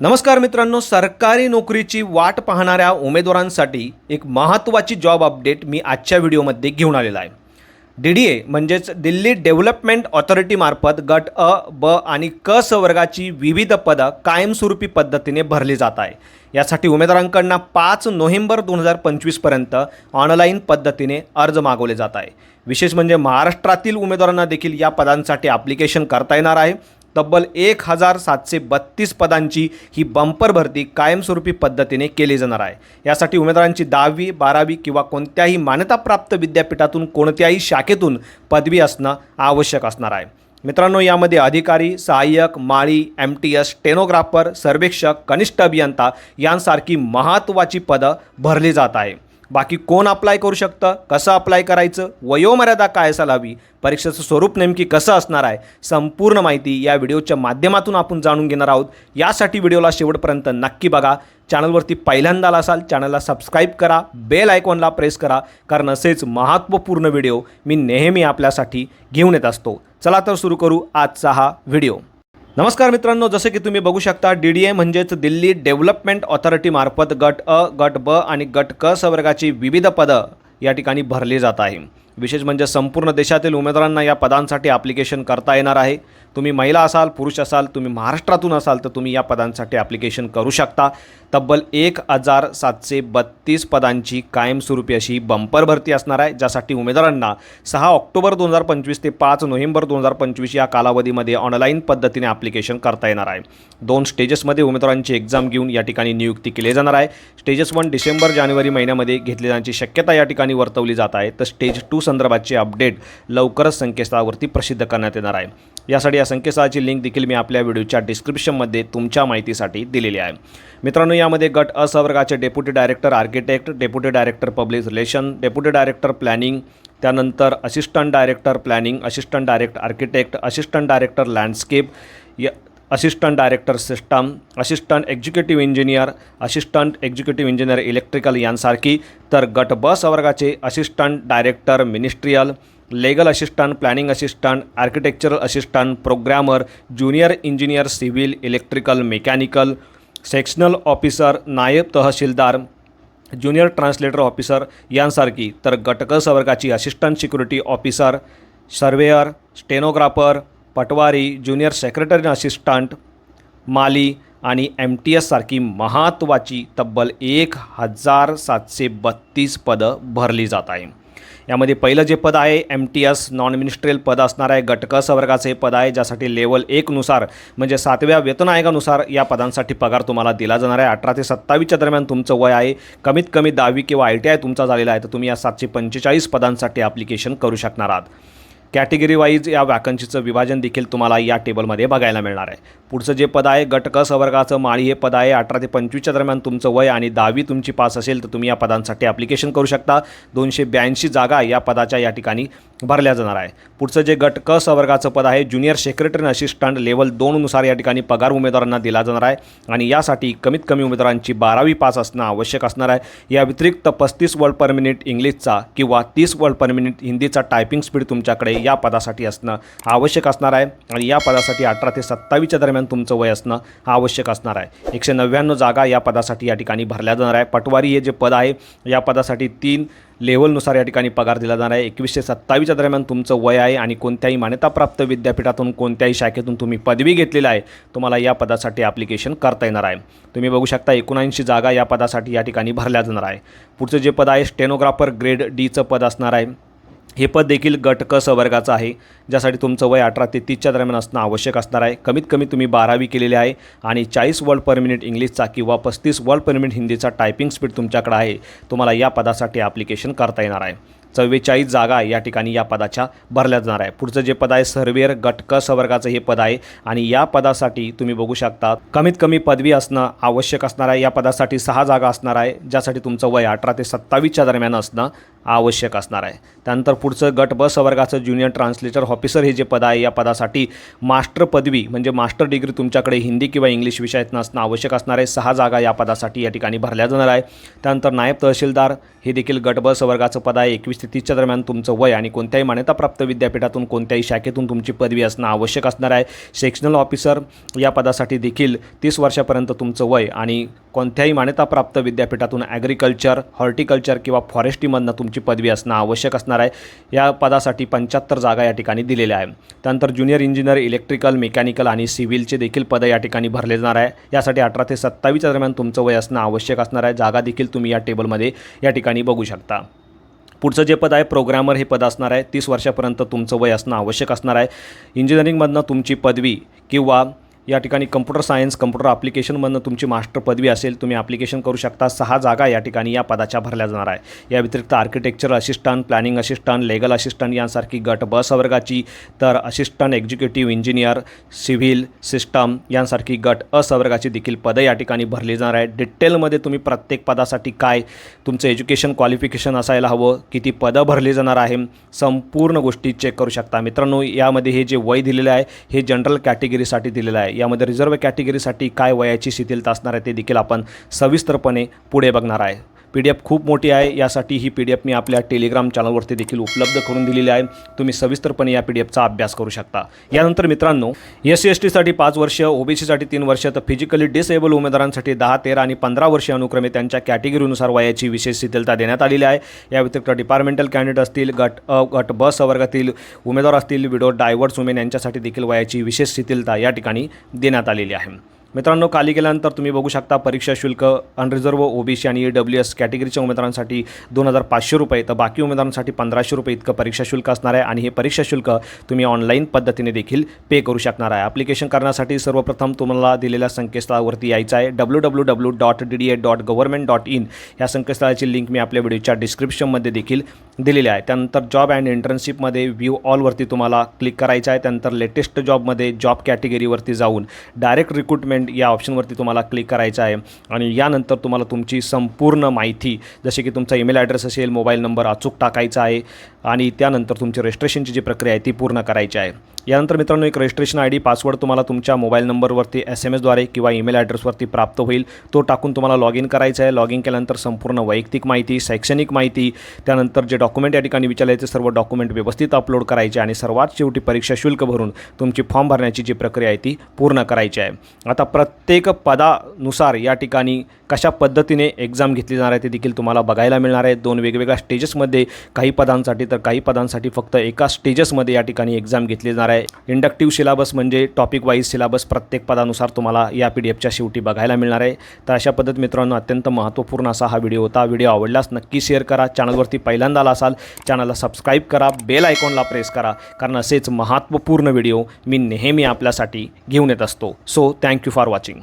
नमस्कार मित्रांनो सरकारी नोकरीची वाट पाहणाऱ्या उमेदवारांसाठी एक महत्त्वाची जॉब अपडेट मी आजच्या व्हिडिओमध्ये घेऊन आलेला आहे. डी डी ए म्हणजेच दिल्ली डेव्हलपमेंट ऑथॉरिटीमार्फत गट अ ब आणि क स वर्गाची विविध पदं कायमस्वरूपी पद्धतीने भरली जात आहे. यासाठी उमेदवारांकडनं पाच नोव्हेंबर दोन हजार पंचवीसपर्यंत ऑनलाईन पद्धतीने अर्ज मागवले जात आहे. विशेष म्हणजे महाराष्ट्रातील उमेदवारांना देखील या पदांसाठी ॲप्लिकेशन करता येणार आहे. तब्बल एक हजार सातशे बत्तीस पदांची ही बंपर भरती कायमस्वरूपी पद्धतीने केली जाणार आहे. यासाठी उमेदवारांची दहावी बारावी किंवा कोणत्याही मान्यताप्राप्त विद्यापीठातून कोणत्याही शाखेतून पदवी असणं आवश्यक असणार आहे. मित्रांनो यामध्ये अधिकारी सहाय्यक माळी एम टी एस टेनोग्राफर सर्वेक्षक कनिष्ठ अभियंता यांसारखी महत्त्वाची पदं भरली जात आहे. बाकी कोण अप्लाय करू शकतं? कसं अप्लाय करायचं? वयोमर्यादा काय असायला हवी परीक्षेचं स्वरूप नेमकी कसं असणार आहे? संपूर्ण माहिती या व्हिडिओच्या माध्यमातून आपण जाणून घेणार आहोत. यासाठी व्हिडिओला शेवटपर्यंत नक्की बघा. चॅनलवरती पहिल्यांदा आला असाल चॅनलला सबस्क्राईब करा. बेल आयकॉनला प्रेस करा कारण असेच महत्त्वपूर्ण व्हिडिओ मी नेहमी आपल्यासाठी घेऊन येत असतो. चला तर सुरू करू आजचा हा व्हिडिओ. नमस्कार मित्रांनो जसे की तुम्ही बघू शकता डी डी ए म्हणजेच दिल्ली डेव्हलपमेंट ऑथॉरिटीमार्फत गट अ गट ब आणि गट क संवर्गाची विविध पदं या ठिकाणी भरली जात आहे. विशेष म्हणजे संपूर्ण देशातील उमेदवारांना या पदांसाठी ॲप्लिकेशन करता येणार आहे. तुम्ही महिला असाल पुरुष असाल तुम्ही महाराष्ट्रातून असाल तर तुम्ही या पदांसाठी ॲप्लिकेशन करू शकता. तब्बल एक हजार सातशे बत्तीस पदांची कायमस्वरूपी अशी बंपर भरती असणार आहे ज्यासाठी उमेदवारांना सहा ऑक्टोबर दोन हजार पंचवीस ते पाच नोव्हेंबर दोन हजार पंचवीस या कालावधीमध्ये ऑनलाईन पद्धतीने ॲप्लिकेशन करता येणार आहे. दोन स्टेजेसमध्ये उमेदवारांची एक्झाम घेऊन या ठिकाणी नियुक्ती केली जाणार आहे. स्टेजेस वन डिसेंबर जानेवारी महिन्यामध्ये घेतली जाण्याची शक्यता या ठिकाणी वर्तवली जात आहे. तर स्टेज टू संदर्भाचे अपडेट लवकरच संकेतस्थळावरती प्रसिद्ध करण्यात येणार आहे. यासाठी या संकेतस्थळाची लिंक देखील मी आपल्या व्हिडिओच्या डिस्क्रिप्शनमध्ये तुमच्या माहितीसाठी दिलेली आहे. मित्रांनो यामध्ये गट असवर्गाचे deputy director architect deputy director public relation deputy director planning त्यानंतर assistant director planning assistant direct architect assistant director landscape या assistant director system assistant executive engineer assistant executive engineer electrical यांसारखी तर गट ब संवर्गाचे assistant director ministerial legal assistant planning assistant architectural assistant programmer junior engineer civil electrical mechanical sectional officer नायब तहसीलदार junior translator officer यांसारखी तर गटक संवर्गाची assistant security officer surveyor stenographer पटवारी junior secretary assistant माली आणि एम टी एससारखी महत्त्वाची तब्बल एक हजार सातशे बत्तीस पदं भरली जात आहे. यामध्ये पहिलं जे पद आहे M T S non ministerial पद असणार आहे गटक संवर्गाचे पद आहे ज्यासाठी लेवल एकनुसार म्हणजे सातव्या वेतन आयोगानुसार या पदांसाठी पगार तुम्हाला दिला जाणार आहे. अठरा ते सत्तावीसच्या दरम्यान तुमचं वय आहे कमीत कमी दहावी किंवा आय टी आय तुमचा झालेला आहे तर तुम्ही या सातशे पंचेचाळीस पदांसाठी ॲप्लिकेशन करू शकणार आहात. कॅटेगरी वाईज या वॅकन्सीचं विभाजन देखील तुम्हाला या टेबलमध्ये बघायला मिळणार आहे. पुढचं जे पद आहे गट क सवर्गाचं माळी हे पद आहे. अठरा ते पंचवीसच्या दरम्यान तुमचं वय आणि दहावी तुमची पास असेल तर तुम्ही या पदांसाठी ॲप्लिकेशन करू शकता. दोनशे ब्याऐंशी जागा या पदाच्या या ठिकाणी भरल्या जाणार आहे. पुढचं जे गट क सवर्गाचं पद आहे ज्युनियर सेक्रेटरी असिस्टंट लेवल दोननुसार या ठिकाणी पगार उमेदवारांना दिला जाणार आहे. आणि यासाठी कमीत कमी उमेदवारांची बारावी पास असणं आवश्यक असणार आहे. या व्यतिरिक्त पस्तीस वर्ड पर मिनिट इंग्लिशचा किंवा तीस वर्ड पर मिनिट हिंदीचा टायपिंग स्पीड तुमच्याकडे या पदासाठी असणं आवश्यक असणार आहे. आणि या पदासाठी अठरा ते सत्तावीसच्या दरम्यान तुमचं वय असणं आवश्यक असणार आहे. एकशे नव्याण्णव जागा या पदासाठी या ठिकाणी भरल्या जाणार आहे. पटवारी हे जे पद आहे या पदासाठी तीन लेवलनुसार या ठिकाणी पगार दिला जाणार आहे. एकवीसशे सत्तावीसच्या दरम्यान तुमचं वय आहे आणि कोणत्याही मान्यताप्राप्त विद्यापीठातून कोणत्याही शाखेतून तुम्ही पदवी घेतलेला आहे तुम्हाला या पदासाठी ॲप्लिकेशन करता येणार आहे. तुम्ही बघू शकता एकोणऐंशी जागा या पदासाठी या ठिकाणी भरल्या जाणार आहे. पुढचं जे पद आहे स्टेनोग्राफर ग्रेड डीचं पद असणार आहे. हे पद देखील गट क सवर्गाचं आहे ज्यासाठी तुमचं वय अठरा ते तीसच्या दरम्यान असणं आवश्यक असणार आहे. कमीत कमी तुम्ही बारावी केलेली आहे आणि चाळीस वर्ड पर मिनिट इंग्लिशचा किंवा पस्तीस वर्ड पर मिनिट हिंदीचा टायपिंग स्पीड तुमच्याकडे आहे. तुम्हाला या पदासाठी ॲप्लिकेशन करता येणार आहे. चव्वेचाळीस जागा या ठिकाणी या पदाच्या भरल्या जाणार आहे. पुढचं जे पद आहे सर्वेअर गटक संवर्गाचं हे पद आहे. आणि या पदासाठी तुम्ही बघू शकता कमीत कमी पदवी असणं आवश्यक असणार आहे. या पदासाठी सहा जागा असणार आहे ज्यासाठी तुमचं वय अठरा ते सत्तावीसच्या दरम्यान असणं आवश्यक असणार आहे. त्यानंतर पुढचं गट ब संवर्गाचं ज्युनियर ट्रान्सलेटर ऑफिसर हे जे पद आहे या पदासाठी मास्टर पदवी म्हणजे मास्टर डिग्री तुमच्याकडे हिंदी किंवा इंग्लिश विषयातनं असणं आवश्यक असणार आहे. सहा जागा या पदासाठी या ठिकाणी भरल्या जाणार आहे. त्यानंतर नायब तहसीलदार हे देखील गट ब संवर्गाचं पद आहे. एकवीस ते तीसच्या दरम्यान तुमचं वय आणि कोणत्याही मान्यताप्राप्त विद्यापीठातून कोणत्याही शाखेतून तुमची पदवी असणं आवश्यक असणार आहे. सेक्शनल ऑफिसर या पदासाठी देखील तीस वर्षापर्यंत तुमचं वय आणि कोणत्याही मान्यताप्राप्त विद्यापीठातून ॲग्रिकल्चर हॉर्टिकल्चर किंवा फॉरेस्ट्रीमधनं तुमची पदवी असणं आवश्यक असणार आहे. या पदासाठी पंच्याहत्तर जागा या ठिकाणी दिलेल्या आहे. त्यानंतर ज्युनियर इंजिनियर इलेक्ट्रिकल मेकॅनिकल आणि सिव्हिलचे देखील पदं या ठिकाणी भरले जाणार आहे. यासाठी अठरा ते सत्तावीसच्या दरम्यान तुमचं वय असणं आवश्यक असणार आहे. जागा देखील तुम्ही या टेबलमध्ये या ठिकाणी बघू शकता. पुढचं जे पद आहे प्रोग्रामर हे पद असणार आहे. तीस वर्षापर्यंत तुमचं वय असणं आवश्यक असणार आहे. इंजिनिअरिंगमधनं तुमची पदवी किंवा या ठिकाणी कम्प्युटर सायन्स कम्प्युटर ॲप्लिकेशनमधनं तुमची मास्टर पदवी असेल तुम्ही ॲप्लिकेशन करू शकता. सहा जागा या ठिकाणी या पदाच्या भरल्या जाणार आहे. या व्यतिरिक्त architecture assistant planning assistant legal assistant यांसारखी गट ब वर्गाची तर assistant executive engineer civil system यांसारखी गट अ वर्गाची देखील पदं या ठिकाणी भरली जाणार आहे डिटेलमध्ये तुम्ही प्रत्येक पदासाठी काय तुमचं एज्युकेशन क्वालिफिकेशन असायला हवं किती पदं भरली जाणार आहे संपूर्ण गोष्टी चेक करू शकता. मित्रांनो यामध्ये हे जे वय दिलेलं आहे हे जनरल कॅटेगरीसाठी दिलेलं आहे. यामध्ये रिझर्व्ह कॅटेगरीसाठी काय वयाची शिथिलता असणार आहे ते देखील आपण सविस्तरपणे पुढे बघणार आहे. पी डी एफ खूप मोठी आहे. यासाठी ही पी डी एफ मी आपल्या टेलिग्राम चॅनलवरती देखील उपलब्ध करून दिलेली आहे. तुम्ही सविस्तरपणे या पी डी एफचा अभ्यास करू शकता. यानंतर मित्रांनो एस सी एस टीसाठी पाच वर्ष ओबीसीसाठी तीन वर्ष तर फिजिकली डिसेबल उमेदवारांसाठी दहा तेरा आणि पंधरा वर्षे अनुक्रमे त्यांच्या कॅटेगरीनुसार वयाची विशेष शिथिलता देण्यात आलेली आहे. या व्यतिरिक्त डिपार्टमेंटल कॅन्डिडेट असतील गट अ गट ब वर्गातील उमेदवार असतील विडो डायव्हर्स वुमेन यांच्यासाठी देखील वयाची विशेष शिथिलता या ठिकाणी देण्यात आलेली आहे. मित्रांनो खाली गेल्यानंतर तुम्ही बघू शकता परीक्षा शुल्क अनरिझर्व ओबीसी आणि ई डब्ल्यू एस कॅटेगरीच्या उमेदवारांसाठी दोन हजार पाचशे रुपये. तर बाकी उमेदवारांसाठी पंधराशे रुपये इतकं परीक्षा शुल्क असणार आहे आणि हे परीक्षा शुल्क तुम्ही ऑनलाईन पद्धतीने देखील पे करू शकणार आहे. ॲप्लिकेशन करण्यासाठी सर्वप्रथम तुम्हाला दिलेल्या संकेतस्थळावरती यायचं आहे. W W W dot D D A dot government dot in या संकेतस्थळाची लिंक मी आपल्या व्हिडिओच्या डिस्क्रिप्शनमध्ये देखील दिलेली आहे. त्यानंतर जॉब अँड इंटर्नशिपमध्ये व्ह्यू ऑलवरती तुम्हाला क्लिक करायचं आहे. त्यानंतर लेटेस्ट जॉबमध्ये जॉब कॅटेगरीवरती जाऊन डायरेक्ट रिक्रुटमेंट या ऑप्शनवरती तुम्हाला क्लिक करायचं आहे. आणि यानंतर तुम्हाला तुमची संपूर्ण माहिती जसे की तुमचा ईमेल ॲड्रेस असेल मोबाईल नंबर अचूक टाकायचा आहे. आणि त्यानंतर तुमची रजिस्ट्रेशनची जी प्रक्रिया आहे ती पूर्ण करायची आहे. यानंतर मित्रांनो एक रजिस्ट्रेशन आय डी पासवर्ड तुम्हाला तुमच्या मोबाईल नंबरवरती एस एम एसद्वारे किंवा ईमेल ॲड्रेसवरती प्राप्त होईल. तो टाकून तुम्हाला लॉग इन करायचं आहे. लॉग इन केल्यानंतर संपूर्ण वैयक्तिक माहिती शैक्षणिक माहिती त्यानंतर जे डॉक्युमेंट या ठिकाणी विचारायचे सर्व डॉक्युमेंट व्यवस्थित अपलोड करायचे आणि सर्वात शेवटी परीक्षा शुल्क भरून तुमची फॉर्म भरण्याची जी प्रक्रिया आहे ती पूर्ण करायची आहे. आता प्रत्येक पदानुसार या ठिकाणी कशा पद्धतीने एक्झाम घेतली जाणार आहे ते देखील तुम्हाला बघायला मिळणार आहे. दोन वेगवेगळ्या स्टेजेसमध्ये काही पदांसाठी तर काही पदांसाठी फक्त एका स्टेजेसमध्ये या ठिकाणी एक्झाम घेतली जाणार आहे. आहे. इंडक्टिव्ह सिलेबस म्हणजे टॉपिक वाईज सिलेबस प्रत्येक पदानुसार तुम्हाला या पी डी एफच्या शेवटी बघायला मिळणार आहे. तर अशा पद्धत मित्रांनो अत्यंत महत्त्वपूर्ण असा हा व्हिडिओ होता. व्हिडिओ आवडल्यास नक्की शेअर करा. चॅनलवरती पहिल्यांदा आला असाल चॅनलला सबस्क्राईब करा. बेल आयकॉनला प्रेस करा. कारण असेच महत्त्वपूर्ण व्हिडिओ मी नेहमी आपल्यासाठी घेऊन येत असतो. So thank you for watching